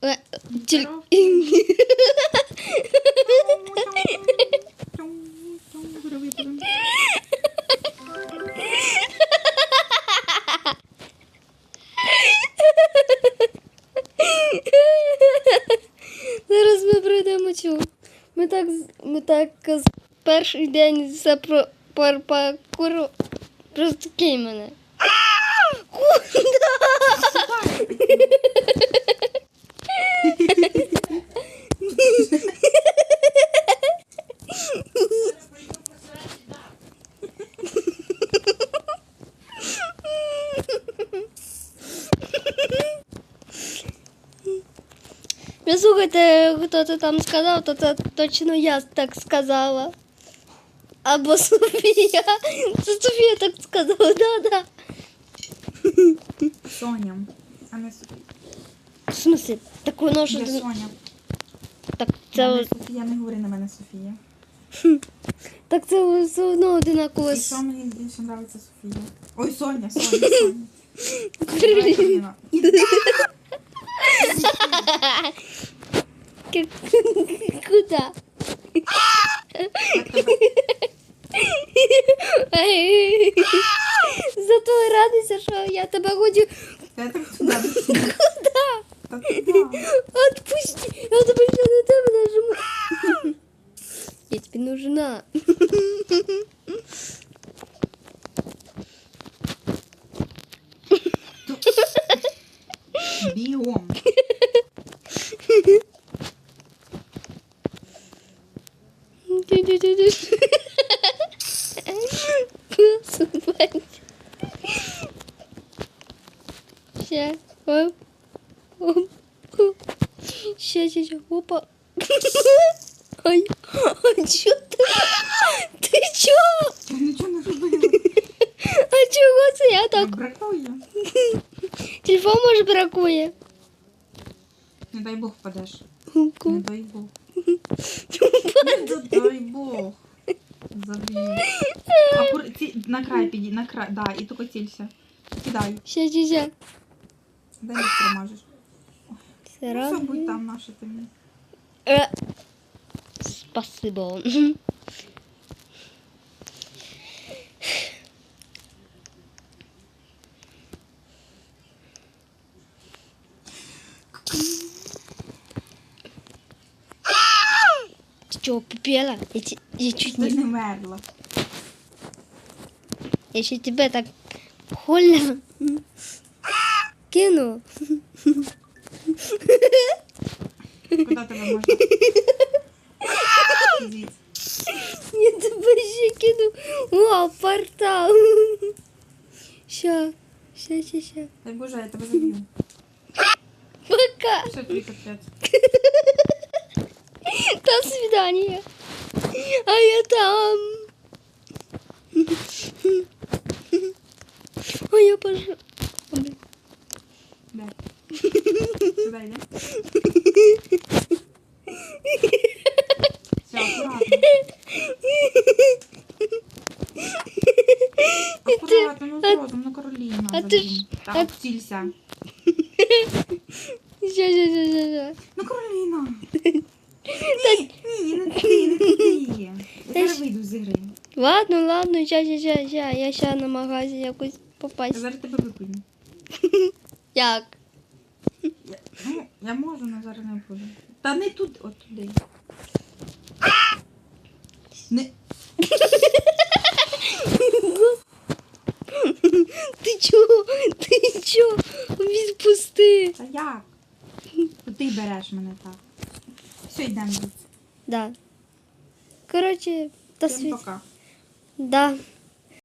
Зараз ми пройдемо цю. Ми так, ми так з перший день за про паркуру просто кинь мене. Ви слухайте, хто це там сказав, то це точно я так сказала. Або Софія. Це Софія так сказала, да-да. Соня. А не Софія. В смысле, так воно ж Я Соня. так Це... це Софія, не говори на мене Софія. так це все одно одинаково. І що мені більше подобається Софія? Ой, Соня, Соня, Соня. Давай. туда. За і радуйся, що я тебе хочу. Куда? Отпусти. Я тебе Спать. Ща. Оп. Оп. Ща, ща, ща. Опа. Ай, а чё ты? Ты чё? Я нічого не робила. А чого це я Так так? бракує. Телефон може бракує. Не дай Бог впадеш. Губку. Не дай Бог. Дай Бог. Акур... Ці... На край піді, на край. Да, і тільки цілься. Кидай. Ща, ща, ща. Дай не промажеш. Все Ну, все, будь там наше ти мені. Э, Спасибо. Ты чего, попела? Я, те- я чуть Ти не... не мерла. Я еще тебя так хольно кину. Куди тебе можна? Ідіть. Я тебе ще кину. О, портал. Ща, ща, ща, ща. Дай Боже, я тебе заб'ю. Пока. Все, тобі капець. До свидания. А я там. А я пошла. Блядь. Сюди йди. Все, акуратно. Акуратно, ну а- зрозум, ну Кароліна. а ти ж- забій. а- Так, цілься. Ща, ща, ща, ща, ща. Ну, Кароліна. Ні, не не. Я зараз вийду з ігри. Ладно, ладно, ща, ща, ща, ща. Я ще намагаюся якось Я попасть. зараз тебе викину. Як? Я, ну, я можу, але зараз не буду. Та не тут, от туди. Не. Ти чого? Ти чого? Відпусти. Та як? Ти береш мене так. Все, йдемо. Да. Коротше, до свидания. пока. Да.